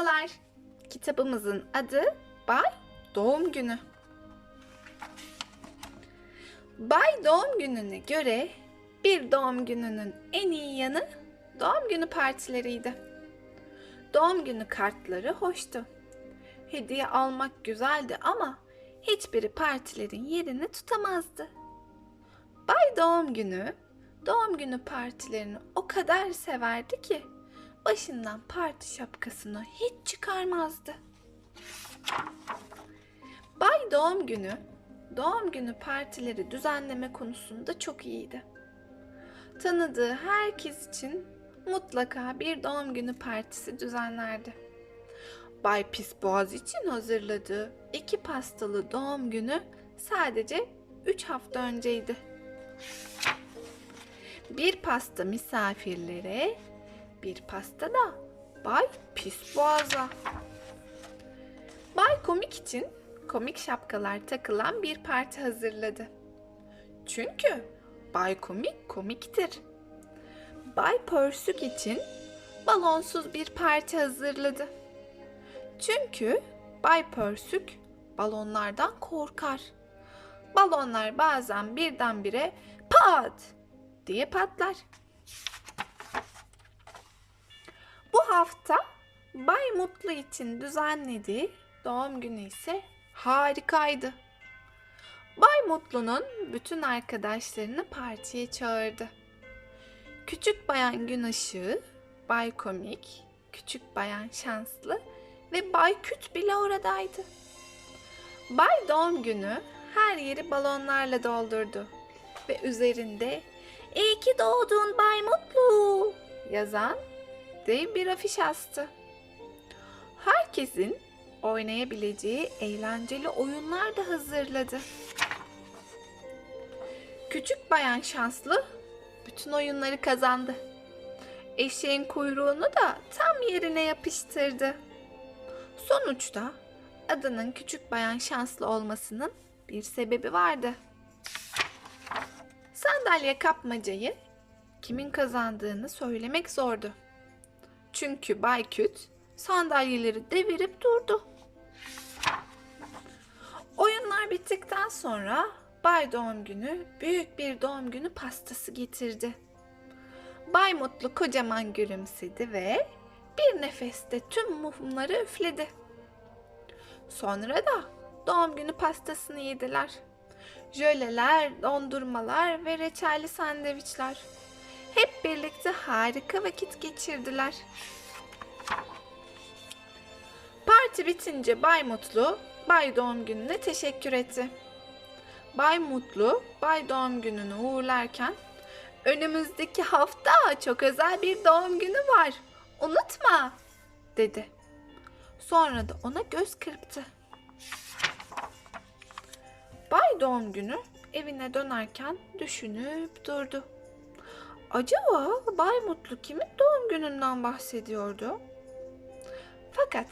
Merhabalar. Kitabımızın adı Bay Doğum Günü. Bay Doğum Günü'ne göre bir doğum gününün en iyi yanı doğum günü partileriydi. Doğum günü kartları hoştu. Hediye almak güzeldi ama hiçbiri partilerin yerini tutamazdı. Bay Doğum Günü doğum günü partilerini o kadar severdi ki başından parti şapkasını hiç çıkarmazdı. Bay Doğum Günü doğum günü partileri düzenleme konusunda çok iyiydi. Tanıdığı herkes için mutlaka bir doğum günü partisi düzenlerdi. Bay Pisboğaz için hazırladığı iki pastalı doğum günü sadece 3 hafta önceydi. Bir pasta misafirlere, bir pasta da Bay Pisboğaz'a. Bay Komik için komik şapkalar takılan bir parti hazırladı. Çünkü Bay Komik komiktir. Bay Pörsük için balonsuz bir parti hazırladı. Çünkü Bay Pörsük balonlardan korkar. Balonlar bazen birdenbire pat diye patlar. Hafta Bay Mutlu için düzenlediği doğum günü ise harikaydı. Bay Mutlu'nun bütün arkadaşlarını partiye çağırdı. Küçük Bayan Gün Işığı, Bay Komik, Küçük Bayan Şanslı ve Bay Küt bile oradaydı. Bay Doğum Günü her yeri balonlarla doldurdu ve üzerinde İyi ki doğdun Bay Mutlu yazan dev bir afiş astı. Herkesin oynayabileceği eğlenceli oyunlar da hazırladı. Küçük bayan şanslı bütün oyunları kazandı. Eşeğin kuyruğunu da tam yerine yapıştırdı. Sonuçta adının küçük bayan şanslı olmasının bir sebebi vardı. Sandalye kapmacayı kimin kazandığını söylemek zordu. Çünkü Bay Küt sandalyeleri devirip durdu. Oyunlar bittikten sonra Bay Doğum Günü büyük bir doğum günü pastası getirdi. Bay Mutlu kocaman gülümsedi ve bir nefeste tüm mumları üfledi. Sonra da doğum günü pastasını yediler. Jöleler, dondurmalar ve reçelli sandviçler. Hep birlikte harika vakit geçirdiler. Parti bitince Bay Mutlu, Bay Doğum Günü'ne teşekkür etti. Bay Mutlu, Bay Doğum Günü'nü uğurlarken, önümüzdeki hafta çok özel bir doğum günü var, unutma, dedi. Sonra da ona göz kırptı. Bay Doğum Günü evine dönerken düşünüp durdu. Acaba Bay Mutlu kimin doğum gününden bahsediyordu? Fakat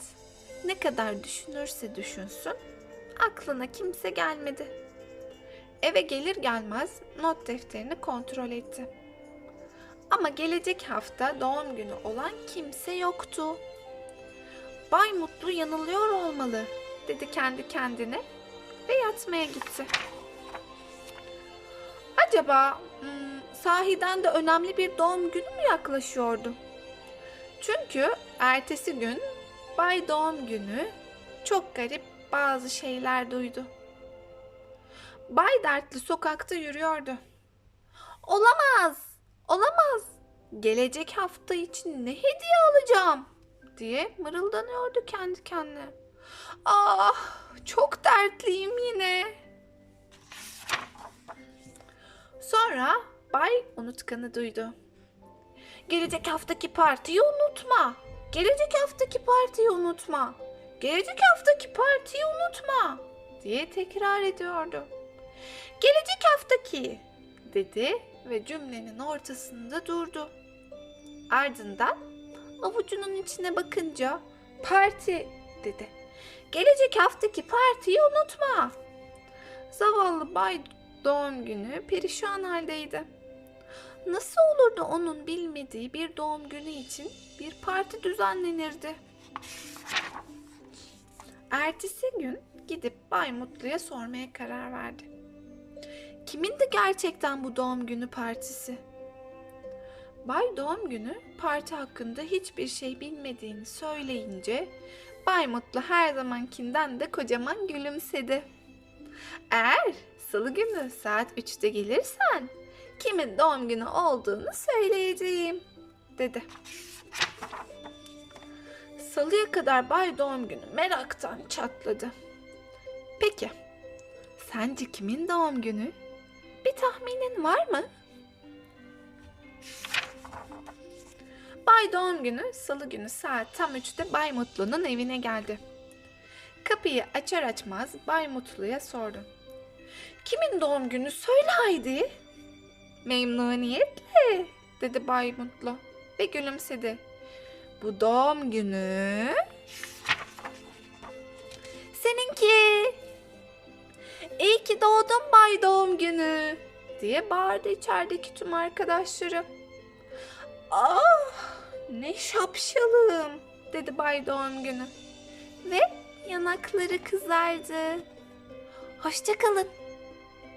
ne kadar düşünürse düşünsün aklına kimse gelmedi. Eve gelir gelmez not defterini kontrol etti. Ama gelecek hafta doğum günü olan kimse yoktu. Bay Mutlu yanılıyor olmalı dedi kendi kendine ve yatmaya gitti. Acaba hmm, sahiden de önemli bir doğum günü mü yaklaşıyordu? Çünkü ertesi gün Bay Doğum Günü çok garip bazı şeyler duydu. Bay Dertli sokakta yürüyordu. Olamaz, olamaz. Gelecek hafta için ne hediye alacağım diye mırıldanıyordu kendi kendine. Ah, çok dertliyim yine. Sonra Bay Unutkan'ı duydu. Gelecek haftaki partiyi unutma. Gelecek haftaki partiyi unutma. Gelecek haftaki partiyi unutma diye tekrar ediyordu. Gelecek haftaki dedi ve cümlenin ortasında durdu. Ardından avucunun içine bakınca parti dedi. Gelecek haftaki partiyi unutma. Zavallı Bay doğum günü perişan haldeydi. Nasıl olurdu onun bilmediği bir doğum günü için bir parti düzenlenirdi? Ertesi gün gidip Bay Mutlu'ya sormaya karar verdi. Kimin de gerçekten bu doğum günü partisi? Bay doğum günü parti hakkında hiçbir şey bilmediğini söyleyince Bay Mutlu her zamankinden de kocaman gülümsedi. Eğer salı günü saat 3'te gelirsen kimin doğum günü olduğunu söyleyeceğim dedi. Salıya kadar Bay Doğum Günü meraktan çatladı. Peki, sence kimin doğum günü? Bir tahminin var mı? Bay Doğum Günü salı günü saat tam 3'te Bay Mutlu'nun evine geldi. Kapıyı açar açmaz Bay Mutlu'ya sordu. Kimin doğum günü söyle haydi. Memnuniyetle dedi Bay Mutlu ve gülümsedi. Bu doğum günü seninki. İyi ki doğdun Bay Doğum Günü diye bağırdı içerideki tüm arkadaşları. Ah ne şapşalım dedi Bay Doğum Günü ve yanakları kızardı. Hoşçakalın